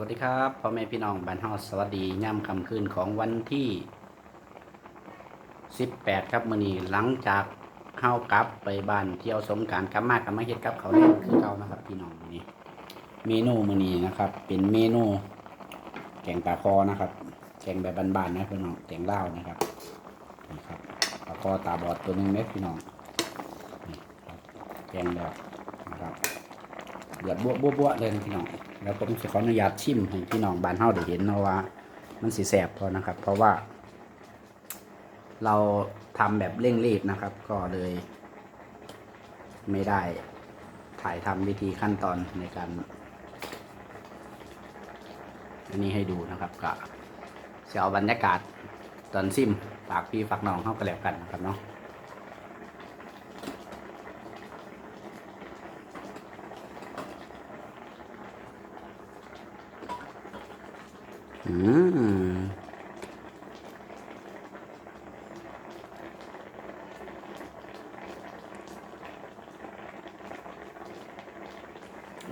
วัสดีครับพ่อแม่พี่น้องบ้านเฮาสวัสดีย่ำคำคืนของวันที่ 18 ครับมื้อนี้หลังจากเฮากลับไปบ้านเที่ยวสงการกลับมากลับมาเฮ็ดกับเขาเล่นคือเก่านะครับ พี่น้องมื้อนี้เมนูมื้อนี้นะครับ เป็นเมนู แกงปลาคอนะครับ แกงแบบบานๆนะพี่น้องแกงเลานะครับนี่ครับปลาคอตาบอดตัวหนึงเม็ดพี่น้องนี่แกงแบบนะครับเดือดบวบวบวเลยพี่น้อง แล้วผมจะขออนุญาตชิมให้พี่น้องบ้านเฮาได้เห็นเนาะว่า มันสีแสบพอนะครับ เพราะว่า เราทำแบบเร่งรีบนะครับ ก็เลย ไม่ได้ถ่ายทำวิธีขั้นตอนในการ อันนี้ให้ดูนะครับก็จะเอาบรรยากาศตอนซิมฝากพี่ฝากน้องเข้ากันแล้วกันนะครับเนาะ อืม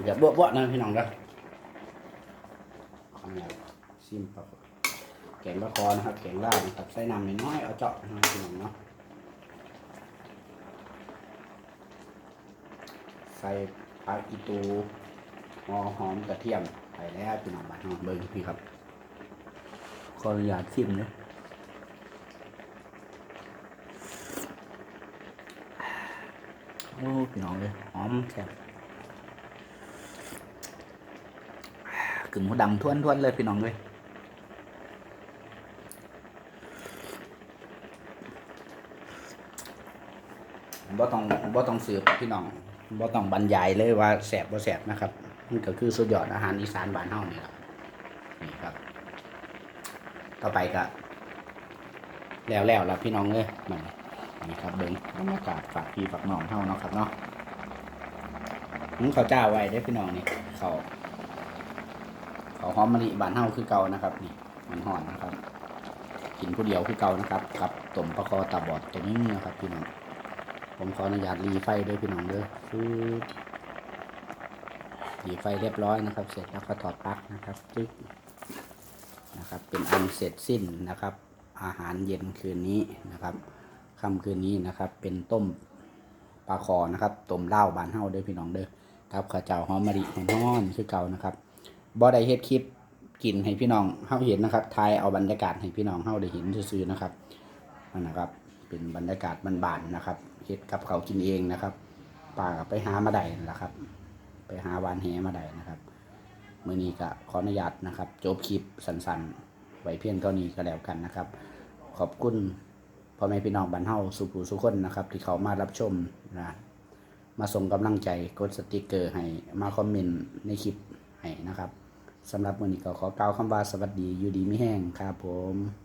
เดี๋ยวบวบๆนะพี่น้องเด้อขอนุญาตซิมปลาแกงปลาคอนะครับแกงลาบนะครับใส่น้ำน้อยๆเอาเจาะนะพี่น้องเนาะใส่ผักอีตูหอมกระเทียมไปแล้วพี่น้องบ้านเฮาเบิ่งพี่ครับ ออนุญาตชิมเลยโอ้พี่น้องเลยหอมแซ่บกึ่งหัวดำทวนๆเลยพี่น้องเลยบ่ต้องบ่ต้องสืบพี่น้องบ่ต้องบรรยายเลยว่าแสบบ่แสบนะครับมันก็คือสุดยอดอาหารอีสานบ้านเฮานี่ครับนี่ครับ ต่อไปก็แล้วแล้วแล้วพี่น้องเลยมันนี่ครับเบิ้งบรรยากาศฝากพี่ฝากน้องเท่าเนาะครับเนาะนี่เขาเจ้าไว้ได้พี่น้องนี่เขาเขาหอมมะลิบานเฮาคือเก่านะครับ นี่ มันห่อนนะครับ กินผู้เดียวคือเก่านะครับกับต้มปลาคอตาบอดตัวนี้นะครับพี่น้องผมขออนุญาตรีไฟด้วยพี่น้องเด้อคือรีไฟเรียบร้อยนะครับ เสร็จแล้วก็ถอดปลั๊กนะครับจึ๊ก นะครับ เป็นอันเสร็จสิ้นนะครับ อาหารเย็นคืนนี้นะครับค่ำคืนนี้นะครับ เป็นต้มปลาคอนะครับต้มเหล้าบานเฮาเด้อพี่น้องเด้อครับข้าเจ้าหอมมะลิหอมฮ้อนคือเก่านะครับบ่ได้เฮ็ดคลิปกินให้พี่น้องเฮาเห็นนะครับทายเอาบรรยากาศให้พี่น้องเฮาได้เห็นซื่อๆนะครับนะครับ เป็นบรรยากาศบานๆนะครับเฮ็ดกับเขากินเองนะครับป้าไปหามาได้นั่นะครับ ไปหาวานแหมาได้นะครับ มื่อนี้ก็ขออนุญาตนะครับจบคลิปสั้นๆ ไว้เพียงเท่านี้ก็แล้วกันนะครับ ขอบคุณพ่อแม่พี่น้องบ้านเฮาสุภูสุคนนะครับ ที่เขามารับชมนะมาส่งกำลังใจกดสติกเกอร์ให้มาคอมเมนต์ในคลิปให้นะครับสำหรับมื่อนี้ก็ขอกล่าวคำว่าสวัสดีอยู่ดีไม่แห้งครับผม